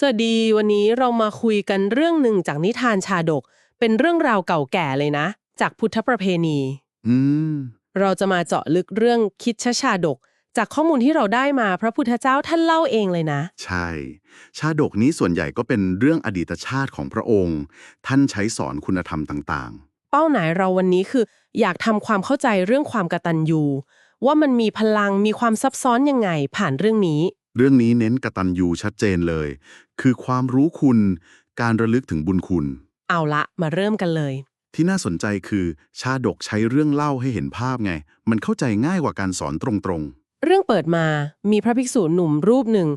สวัสดีวันนี้เรามาคุยกันเรื่องหนึ่งจากนิทานชาดก เป็นเรื่องราวเก่าแก่เลยนะ จากพุทธประเพณี อืม เราจะมาเจาะลึกเรื่องคิดชชาดก จากข้อมูลที่เราได้มาพระพุทธเจ้าท่านเล่าเองเลยนะ ใช่ ชาดกนี้ส่วนใหญ่ก็เป็นเรื่องอดีตชาติของพระองค์ ท่านใช้สอนคุณธรรมต่างเป้าหมายเราวันนี้คือ อยากทำความเข้าใจเรื่องความกตัญญูว่ามันมีพลังมีความซับซ้อนยังไงผ่านเรื่องนี้ๆเรื่องนี้เน้นกตัญญูชัดเจนเลย คือความรู้คุณ การระลึกถึงบุญคุณ เอาละมาเริ่มกันเลย ที่น่าสนใจคือ ชาดกใช้เรื่องเล่าให้เห็นภาพไง มันเข้าใจง่ายกว่าการสอนตรงเรื่องเปิดมามีพระภิกษุหนุ่มรูปหนึ่ง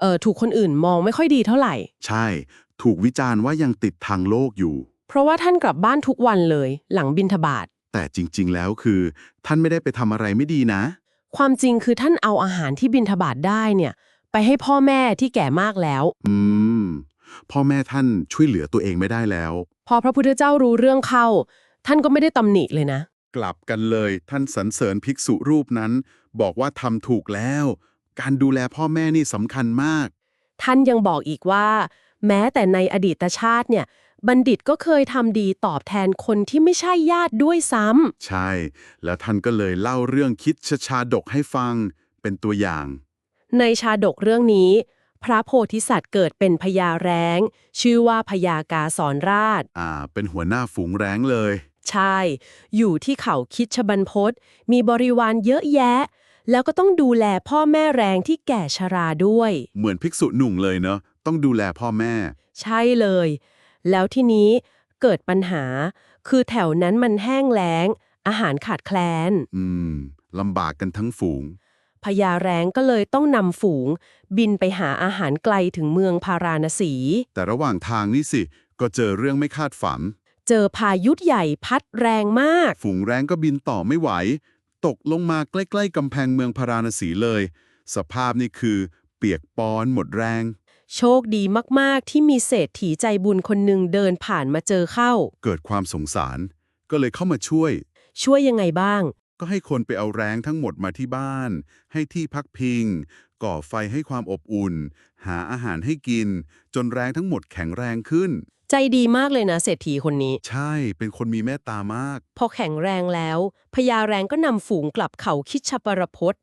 เอ่อถูกคนอื่นมองไม่ค่อยดีเท่าไหร่ ๆ ใช่ ถูกวิจารณ์ว่ายังติดทางโลกอยู่ เพราะว่าท่านกลับบ้านทุกวันเลย หลังบินทบาทแต่จริงๆ แล้วคือ ท่านไม่ได้ไปทำอะไรไม่ดีนะ ความจริงคือท่านเอาอาหารที่บินทบาทได้เนี่ยไปให้พ่อแม่ที่แก่มากแล้ว อืม พ่อแม่ท่านช่วยเหลือตัวเองไม่ได้แล้ว พอพระพุทธเจ้ารู้เรื่องเข้า ท่านก็ไม่ได้ตำหนิเลยนะ กลับกันเลยท่านสรรเสริญภิกษุรูปนั้น บอกว่าทำถูกแล้ว การดูแลพ่อแม่นี่สำคัญมาก ท่านยังบอกอีกว่า แม้แต่ในอดีตชาติเนี่ย บัณฑิตก็เคยทำดีตอบแทนคนที่ไม่ใช่ญาติด้วยซ้ำ ใช่ แล้วท่านก็เลยเล่าเรื่องคิดชชาดกให้ฟังเป็นตัวอย่าง ในชาดกเรื่องนี้ พระโพธิสัตว์เกิดเป็นพญาแร้ง ชื่อว่าพญากาสอนราช อ่า เป็นหัวหน้าฝูงแร้งเลย ใช่ อยู่ที่เขาคิดชบันพศมีบริวารเยอะแยะ แล้วก็ต้องดูแลพ่อแม่แรงที่แก่ชราด้วย เหมือนภิกษุหนุ่งเลยเนาะต้องดูแลพ่อแม่ ใช่เลย แล้วทีนี้เกิดปัญหา คือแถวนั้นมันแห้งแล้ง อาหารขาดแคลน อืมลำบากกันทั้งฝูง พญาแรงก็เลยต้องนำฝูง บินไปหาอาหารไกลถึงเมืองพาราณสี แต่ระหว่างทางนี่สิ ก็เจอเรื่องไม่คาดฝัน เจอพายุใหญ่พัดแรงมาก ฝูงแร้งก็บินต่อไม่ไหว ตกลงมาใกล้ ๆกำแพงเมืองพาราณสีเลย สภาพนี่คือ เปียกปอนหมดแรง โชคดีมากๆ ที่มีเศรษฐีใจบุญคนหนึ่งเดินผ่านมาเจอเข้า เกิดความสงสาร ก็เลยเข้ามาช่วย ช่วยยังไงบ้าง ก็ให้คนไปเอาแรงทั้งหมดมาที่บ้าน ให้ที่พักพิง ก่อไฟให้ความอบอุ่น หาอาหารให้กิน จนแรงทั้งหมดแข็งแรงขึ้น ใจดีมากเลยนะเศรษฐีคนนี้ ใช่ เป็นคนมีเมตตามาก พอแข็งแรงแล้วพญาแรงก็นำฝูงกลับเขาคิดชปรพศ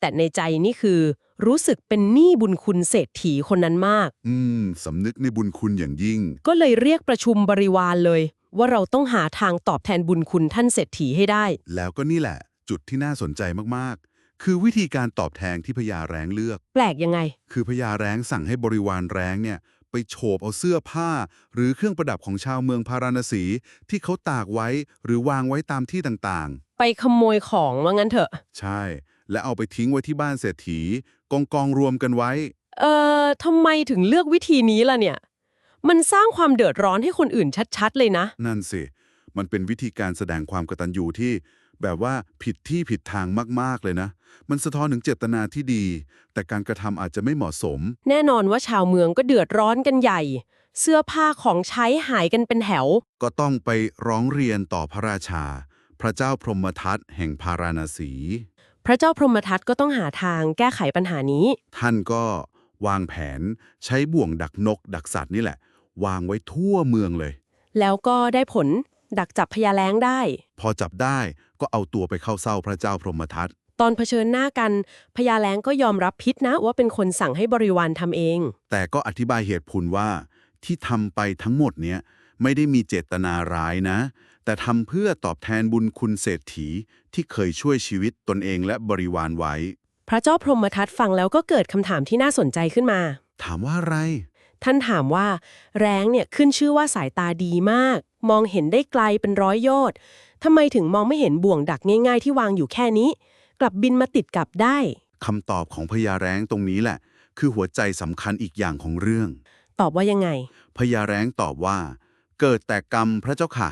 แต่ในใจนี่คือรู้สึกเป็นหนี้บุญคุณเศรษฐีคนนั้นมาก อืมสำนึกในบุญคุณอย่างยิ่ง ก็เลยเรียกประชุมบริวารเลย ว่าเราต้องหาทางตอบแทนบุญคุณท่านเศรษฐีให้ได้ แล้วก็นี่แหละ จุดที่น่าสนใจมากๆ คือวิธีการตอบแทนที่พญาแร้งเลือก แปลกยังไง คือพญาแร้งสั่งให้บริวารแร้งเนี่ย ไปโฉบเอาเสื้อผ้า หรือเครื่องประดับของชาวเมืองพาราณสี ที่เขาตากไว้หรือวางไว้ตามที่ต่างไปขโมยของว่างั้นเถอะ ๆ ใช่ และเอาไปทิ้งไว้ที่บ้านเศรษฐีกองกองๆรวมกันไว้ เอ่อทำไมถึงเลือกวิธีนี้ล่ะเนี่ย มันสร้างความเดือดร้อนให้คนอื่นชัด ๆ เลยนะ นั่นสิ มันเป็นวิธีการแสดงความกตัญญูที่ แบบว่าผิดที่ผิดทางมาก ๆ เลยนะ มันสะท้อนถึงเจตนาที่ดี แต่การกระทำอาจจะไม่เหมาะสม แน่นอนว่าชาวเมืองก็เดือดร้อนกันใหญ่ เสื้อผ้าของใช้หายกันเป็นแถว ก็ต้องไปร้องเรียนต่อพระราชา พระเจ้าพรหมทัตแห่งพาราณสี พระเจ้าพรหมทัตก็ต้องหาทางแก้ไขปัญหานี้ ท่านก็วางแผนใช้บ่วงดักนก ดักสัตว์นี่แหละ วางไว้ทั่วเมืองเลย แล้วก็ได้ผลดักจับพญาแล้งได้ พอจับได้ก็เอาตัวไปเข้าเฝ้าพระเจ้าพรหมทัตตอนเผชิญหน้ากันพญาแล้งก็ยอมรับพิษนะว่าเป็นคนสั่งให้บริวารทำเอง แต่ก็อธิบายเหตุผลว่าที่ทำไปทั้งหมดเนี้ย ไม่ได้มีเจตนาร้ายนะ แต่ทำเพื่อตอบแทนบุญคุณเศรษฐีที่เคยช่วยชีวิตตนเองและบริวารไว้ พระเจ้าพรหมทัตฟังแล้วก็เกิดคำถามที่น่าสนใจขึ้นมา ถามว่าอะไร ท่านถามว่า แร้งเนี่ยขึ้นชื่อว่าสายตาดีมาก มองเห็นได้ไกลเป็นร้อยโยชน์ทำไมถึงมองไม่เห็นบ่วงดักง่าย ๆ ที่วางอยู่แค่นี้ กลับบินมาติดกับได้คำตอบของพญาแร้งตรงนี้แหละ คือหัวใจสำคัญอีกอย่างของเรื่อง ตอบว่ายังไง พญาแร้งตอบว่า เกิดแต่กรรมพระเจ้าค่ะ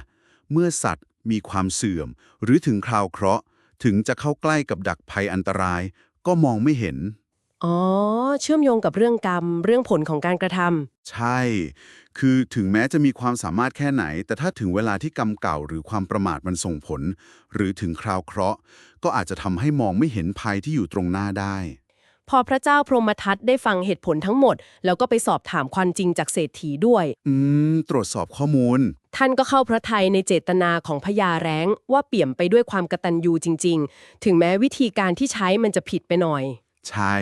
เมื่อสัตว์มีความเสื่อม หรือถึงคราวเคราะห์ ถึงจะเข้าใกล้กับดักภัยอันตราย ก็มองไม่เห็น อ๋อ เชื่อมโยงกับเรื่องกรรม เรื่องผลของการกระทำใช่ คือถึงแม้จะมีความสามารถแค่ไหน แต่ถ้าถึงเวลาที่กรรมเก่าหรือความประมาทมันส่งผล หรือถึงคราวเคราะห์ ก็อาจจะทำให้มองไม่เห็นภัยที่อยู่ตรงหน้าได้ พอพระเจ้าพรหมทัตได้ฟังเหตุผลทั้งหมด แล้วก็ไปสอบถามความจริงจากเศรษฐีด้วย อืม ตรวจสอบข้อมูล ท่านก็เข้าพระทัยในเจตนาของพญาแร้ง ว่าเปี่ยมไปด้วยความกตัญญูจริง ๆ ถึงแม้วิธีการที่ใช้มันจะผิดไปหน่อย ใช่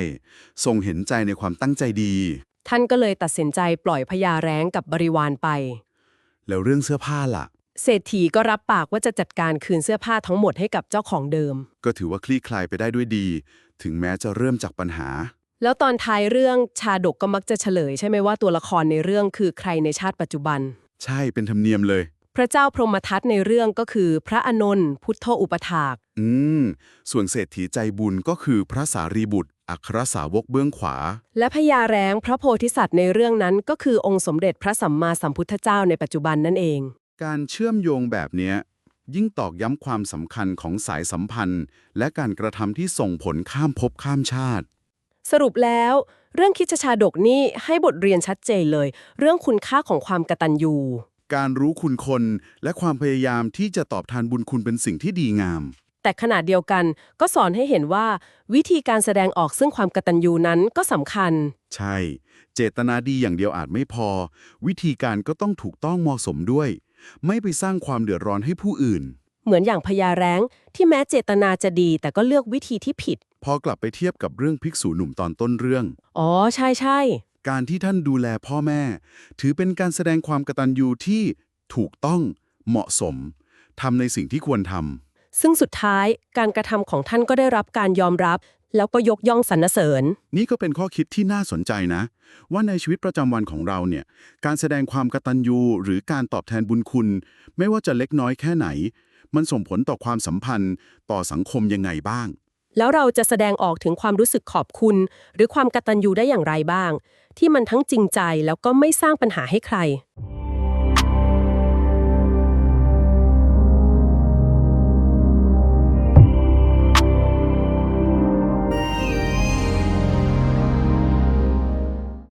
ทรงเห็นใจในความตั้งใจดี ท่านก็เลยตัดสินใจปล่อยพญาแร้งกับบริวารไป แล้วเรื่องเสื้อผ้าล่ะ เศรษฐีก็รับปากว่าจะจัดการคืนเสื้อผ้าทั้งหมดให้กับเจ้าของเดิม ก็ถือว่าคลี่คลายไปได้ด้วยดี ถึงแม้จะเริ่มจากปัญหา แล้วตอนท้ายเรื่องชาดกก็มักจะเฉลย ใช่ไหมว่าตัวละครในเรื่องคือใครในชาติปัจจุบัน ใช่เป็นธรรมเนียมเลย พระเจ้าพรหมทัตในเรื่องก็คือพระอานนท์พุทธอุปถาก อืม ส่วนเศรษฐีใจบุญก็คือพระสารีบุตร อัครสาวกเบื้องขวา และพญาแร้งพระโพธิสัตว์ในเรื่องนั้นก็คือองค์สมเด็จพระสัมมาสัมพุทธเจ้าในปัจจุบันนั่นเอง การเชื่อมโยงแบบเนี้ย ยิ่งตอกย้ำความสำคัญของสายสัมพันธ์ และการกระทำที่ส่งผลข้ามภพข้ามชาติ สรุปแล้ว เรื่องคิดชาดกนี่ให้บทเรียนชัดเจนเลย เรื่องคุณค่าของความกตัญญูการรู้คุณคนและความพยายามที่จะตอบแทนบุญคุณเป็นสิ่งที่ดีงาม แต่ขณะเดียวกันก็สอนให้เห็นว่า วิธีการแสดงออกซึ่งความกตัญญูนั้นก็สำคัญ ใช่ เจตนาดีอย่างเดียวอาจไม่พอ วิธีการก็ต้องถูกต้องเหมาะสมด้วย ไม่ไปสร้างความเดือดร้อนให้ผู้อื่น เหมือนอย่างพญาแร้งที่แม้เจตนาจะดี แต่ก็เลือกวิธีที่ผิด พอกลับไปเทียบกับเรื่องภิกษุหนุ่มตอนต้นเรื่อง อ๋อ ใช่ใช่ การที่ท่านดูแลพ่อแม่ ถือเป็นการแสดงความกตัญญูที่ถูกต้องเหมาะสมทำในสิ่งที่ควรทซึ่งสุดท้ายการกระทำของท่านก็ได้รับการยอมรับ แล้วก็ยกย่องสรรเสริญำนี่ก็เป็นข้อคิดที่น่าสนใจนะ ว่าในชีวิตประจำวันของเราเนี่ย การแสดงความกตัญญูหรือการตอบแทนบุญคุณ ไม่ว่าจะเล็กน้อยแค่ไหน มันส่งผลต่อความสัมพันธ์ ต่อสังคมยังไงบ้าง แล้วเราจะแสดงออกถึงความรู้สึกขอบคุณ หรือความกตัญญูได้อย่างไรบ้าง ที่มันทั้งจริงใจแล้วก็ไม่สร้างปัญหาให้ใคร